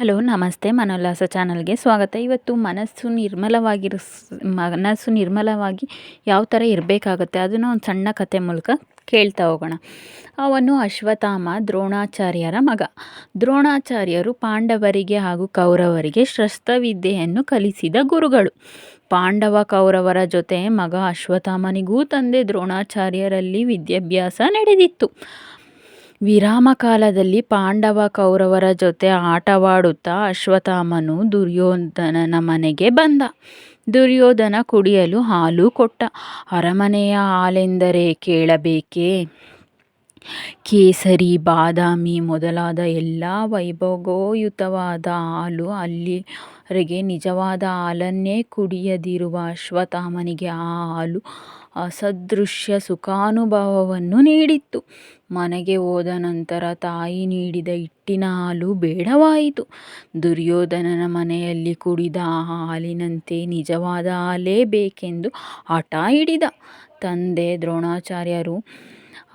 Hello, ನಮಸ್ತೆ. ಮನೋಲ್ಲಾಸ ಚಾನಲ್ಗೆ ಸ್ವಾಗತ. ಇವತ್ತು ಮನಸ್ಸು ನಿರ್ಮಲವಾಗಿರಿಸ್ ಮನಸ್ಸು ನಿರ್ಮಲವಾಗಿ ಯಾವ ಥರ ಇರಬೇಕಾಗುತ್ತೆ ಅದನ್ನು ಒಂದು ಸಣ್ಣ ಕತೆ ಮೂಲಕ ಕೇಳ್ತಾ ಹೋಗೋಣ. ಅವನು ಅಶ್ವತ್ಥಾಮ, ದ್ರೋಣಾಚಾರ್ಯರ ಮಗ. ದ್ರೋಣಾಚಾರ್ಯರು ಪಾಂಡವರಿಗೆ ಹಾಗೂ ಕೌರವರಿಗೆ ಶಸ್ತ್ರವಿದ್ಯೆಯನ್ನು ಕಲಿಸಿದ ಗುರುಗಳು. ಪಾಂಡವ, ಕೌರವರ ಜೊತೆ ಮಗ ಅಶ್ವತ್ಥಾಮನಿಗೂ ತಂದೆ ದ್ರೋಣಾಚಾರ್ಯರಲ್ಲಿ ವಿದ್ಯಾಭ್ಯಾಸ ನಡೆದಿತ್ತು. ವಿರಾಮ ಕಾಲದಲ್ಲಿ ಪಾಂಡವ ಕೌರವರ ಜೊತೆ ಆಟವಾಡುತ್ತಾ ಅಶ್ವತ್ಥಾಮನು ದುರ್ಯೋಧನನ ಮನೆಗೆ ಬಂದ. ದುರ್ಯೋಧನ ಕುಡಿಯಲು ಹಾಲು ಕೊಟ್ಟ. ಅರಮನೆಯ ಹಾಲೆಂದರೆ ಕೇಳಬೇಕೇ? ಕೇಸರಿ, ಬಾದಾಮಿ ಮೊದಲಾದ ಎಲ್ಲ ವೈಭವೋಯುತವಾದ ಹಾಲು ಅಲ್ಲಿವರೆಗೆ ನಿಜವಾದ ಹಾಲನ್ನೇ ಕುಡಿಯದಿರುವ ಅಶ್ವತ್ಥಾಮನಿಗೆ ಆ ಹಾಲು ಅಸದೃಶ್ಯ ಸುಖಾನುಭವವನ್ನು ನೀಡಿತ್ತು. ಮನೆಗೆ ಹೋದ ನಂತರ ತಾಯಿ ನೀಡಿದ ಹಿಟ್ಟಿನ ಹಾಲು ಬೇಡವಾಯಿತು. ದುರ್ಯೋಧನನ ಮನೆಯಲ್ಲಿ ಕುಡಿದ ಹಾಲಿನಂತೆ ನಿಜವಾದ ಹಾಲೇ ಬೇಕೆಂದು ಹಠ ಹಿಡಿದ. ತಂದೆ ದ್ರೋಣಾಚಾರ್ಯರು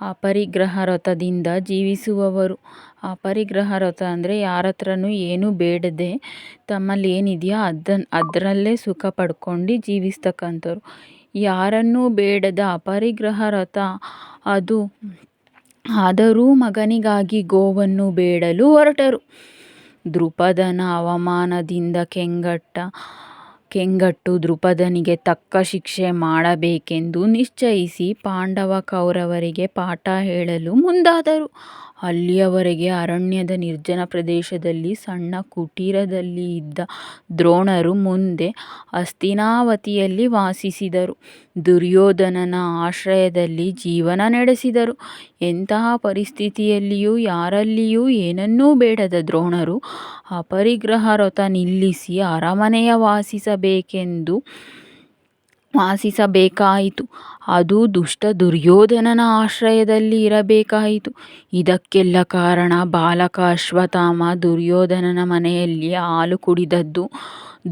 ಅಪರಿಗ್ರಹ ರಥದಿಂದ ಜೀವಿಸುವವರು. ಅಪರಿಗ್ರಹ ವ್ರತ ಅಂದರೆ ಯಾರ ಹತ್ರನೂ ಏನೂ ಬೇಡದೆ ತಮ್ಮಲ್ಲಿ ಏನಿದೆಯೋ ಅದನ್ನು ಅದರಲ್ಲೇ ಸುಖ ಪಡ್ಕೊಂಡು ಜೀವಿಸ್ತಕ್ಕಂಥವ್ರು. ಯಾರನ್ನೂ ಬೇಡದ ಅಪರಿಗ್ರಹ ರಥ ಅದು ಆದರೂ ಮಗನಿಗಾಗಿ ಗೋವನ್ನು ಬೇಡಲು ಹೊರಟರು. ದೃಪದನ ಅವಮಾನದಿಂದ ಕೆಂಗಟ್ಟ ಕೆಂಗಟ್ಟು ದೃಪದನಿಗೆ ತಕ್ಕ ಶಿಕ್ಷೆ ಮಾಡಬೇಕೆಂದು ನಿಶ್ಚಯಿಸಿ ಪಾಂಡವ ಕೌರವರಿಗೆ ಪಾಠ ಹೇಳಲು ಮುಂದಾದರು. ಅಲ್ಲಿಯವರೆಗೆ ಅರಣ್ಯದ ನಿರ್ಜನ ಪ್ರದೇಶದಲ್ಲಿ ಸಣ್ಣ ಕುಟೀರದಲ್ಲಿ ಇದ್ದ ದ್ರೋಣರು ಮುಂದೆ ಅಸ್ತಿನಾವತಿಯಲ್ಲಿ ವಾಸಿಸಿದರು. ದುರ್ಯೋಧನನ ಆಶ್ರಯದಲ್ಲಿ ಜೀವನ ನಡೆಸಿದರು. ಎಂತಹ ಪರಿಸ್ಥಿತಿಯಲ್ಲಿಯೂ ಯಾರಲ್ಲಿಯೂ ಏನನ್ನೂ ಬೇಡದ ದ್ರೋಣರು ಅಪರಿಗ್ರಹ ರಥ ನಿಲ್ಲಿಸಿ ಅರಮನೆಯ ವಾಸಿಸಬೇಕೆಂದು ವಾಸಿಸಬೇಕಾಯಿತು ಅದು ದುಷ್ಟ ದುರ್ಯೋಧನನ ಆಶ್ರಯದಲ್ಲಿ ಇರಬೇಕಾಯಿತು. ಇದಕ್ಕೆಲ್ಲ ಕಾರಣ ಬಾಲಕ ಅಶ್ವತ್ಥಾಮ ದುರ್ಯೋಧನನ ಮನೆಯಲ್ಲಿ ಹಾಲು ಕುಡಿದದ್ದು.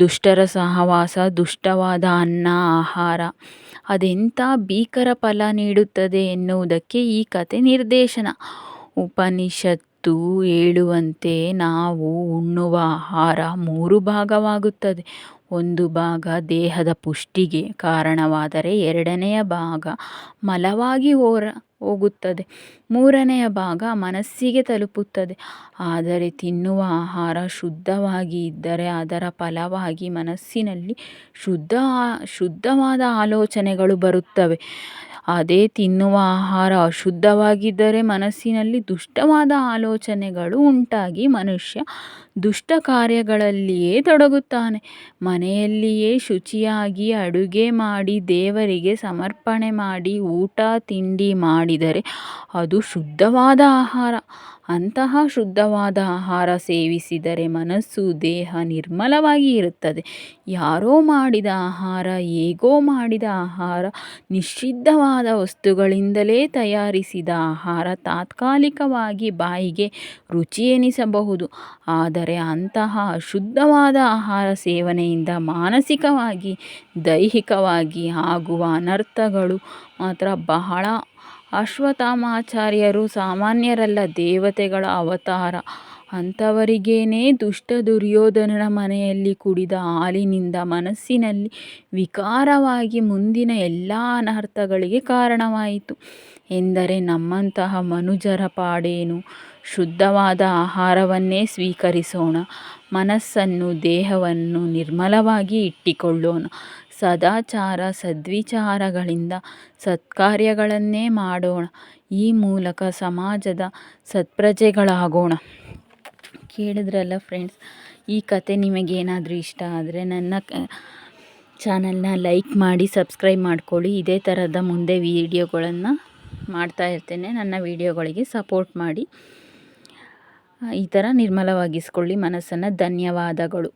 ದುಷ್ಟರ ಸಹವಾಸ, ದುಷ್ಟವಾದ ಅನ್ನ, ಆಹಾರ. ಅದೆಂಥ ಭೀಕರ ಫಲ ನೀಡುತ್ತದೆ ಎನ್ನುವುದಕ್ಕೆ ಈ ಕತೆ ನಿರ್ದೇಶನ. ಉಪನಿಷತ್ತು ಹೇಳುವಂತೆ ನಾವು ಉಣ್ಣುವ ಆಹಾರ ಮೂರು ಭಾಗವಾಗುತ್ತದೆ. ಒಂದು ಭಾಗ ದೇಹದ ಪುಷ್ಟಿಗೆ ಕಾರಣವಾದರೆ ಎರಡನೆಯ ಭಾಗ ಮಲವಾಗಿ ಹೋರ, ಹೋಗುತ್ತದೆ. ಮೂರನೆಯ ಭಾಗ ಮನಸ್ಸಿಗೆ ತಲುಪುತ್ತದೆ. ಆದರೆ ತಿನ್ನುವ ಆಹಾರ ಶುದ್ಧವಾಗಿ ಇದ್ದರೆ ಅದರ ಫಲವಾಗಿ ಮನಸ್ಸಿನಲ್ಲಿ ಶುದ್ಧ, ಶುದ್ಧವಾದ ಆಲೋಚನೆಗಳು ಬರುತ್ತವೆ. ಅದೇ ತಿನ್ನುವ ಆಹಾರ ಅಶುದ್ಧವಾಗಿದ್ದರೆ ಮನಸ್ಸಿನಲ್ಲಿ ದುಷ್ಟವಾದ ಆಲೋಚನೆಗಳು ಉಂಟಾಗಿ ಮನುಷ್ಯ ದುಷ್ಟ ಕಾರ್ಯಗಳಲ್ಲಿಯೇ ತೊಡಗುತ್ತಾನೆ. ಮನೆಯಲ್ಲಿಯೇ ಶುಚಿಯಾಗಿ ಅಡುಗೆ ಮಾಡಿ ದೇವರಿಗೆ ಸಮರ್ಪಣೆ ಮಾಡಿ ಊಟ, ತಿಂಡಿ ಮಾಡಿದರೆ ಅದು ಶುದ್ಧವಾದ ಆಹಾರ. ಅಂತಹ ಶುದ್ಧವಾದ ಆಹಾರ ಸೇವಿಸಿದರೆ ಮನಸ್ಸು ದೇಹ ನಿರ್ಮಲವಾಗಿ ಇರುತ್ತದೆ. ಯಾರೋ ಮಾಡಿದ ಆಹಾರ, ಹೇಗೋ ಮಾಡಿದ ಆಹಾರ ನಿಷಿದ್ಧವಾದ ವಸ್ತುಗಳಿಂದಲೇ ತಯಾರಿಸಿದ ಆಹಾರ ತಾತ್ಕಾಲಿಕವಾಗಿ ಬಾಯಿಗೆ ರುಚಿ ಎನಿಸಬಹುದು. ಆದರೆ ಅಂತಹ ಅಶುದ್ಧವಾದ ಆಹಾರ ಸೇವನೆಯಿಂದ ಮಾನಸಿಕವಾಗಿ, ದೈಹಿಕವಾಗಿ ಆಗುವ ಅನರ್ಥಗಳು ಮಾತ್ರ ಬಹಳ. ಅಶ್ವತ್ಥಾಮಾಚಾರ್ಯರು ಸಾಮಾನ್ಯರಲ್ಲ ದೇವತೆಗಳ ಅವತಾರ. ಅಂಥವರಿಗೇನೆ ದುಷ್ಟ ದುರ್ಯೋಧನನ ಮನೆಯಲ್ಲಿ ಕುಡಿದ ಹಾಲಿನಿಂದ ಮನಸ್ಸಿನಲ್ಲಿ ವಿಕಾರವಾಗಿ ಮುಂದಿನ ಎಲ್ಲ ಅನರ್ಥಗಳಿಗೆ ಕಾರಣವಾಯಿತು. ಎಂದರೆ ನಮ್ಮಂತಹ ಮನುಜರ ಪಾಡೇನು? ಶುದ್ಧವಾದ ಆಹಾರವನ್ನೇ ಸ್ವೀಕರಿಸೋಣ. ಮನಸ್ಸನ್ನು, ದೇಹವನ್ನು ನಿರ್ಮಲವಾಗಿ ಇಟ್ಟುಕೊಳ್ಳೋಣ. ಸದಾಚಾರ, ಸದ್ವಿಚಾರಗಳಿಂದ ಸತ್ಕಾರ್ಯಗಳನ್ನೇ ಮಾಡೋಣ. ಈ ಮೂಲಕ ಸಮಾಜದ ಸತ್ಪ್ರಜೆಗಳಾಗೋಣ. ಕೇಳಿದ್ರಲ್ಲ ಫ್ರೆಂಡ್ಸ್ ಈ ಕತೆ ನಿಮಗೇನಾದರೂ ಇಷ್ಟ ಆದರೆ ನನ್ನ ಚಾನಲ್ನ ಲೈಕ್ ಮಾಡಿ ಸಬ್ಸ್ಕ್ರೈಬ್ ಮಾಡ್ಕೊಳ್ಳಿ. ಇದೇ ಥರದ ಮುಂದೆ ವೀಡಿಯೋಗಳನ್ನು ಮಾಡ್ತಾ ಇರ್ತೇನೆ. ನನ್ನ ವೀಡಿಯೋಗಳಿಗೆ ಸಪೋರ್ಟ್ ಮಾಡಿ. ಈ ಥರ ನಿರ್ಮಲವಾಗಿಸ್ಕೊಳ್ಳಿ ಮನಸ್ಸನ್ನು. ಧನ್ಯವಾದಗಳು.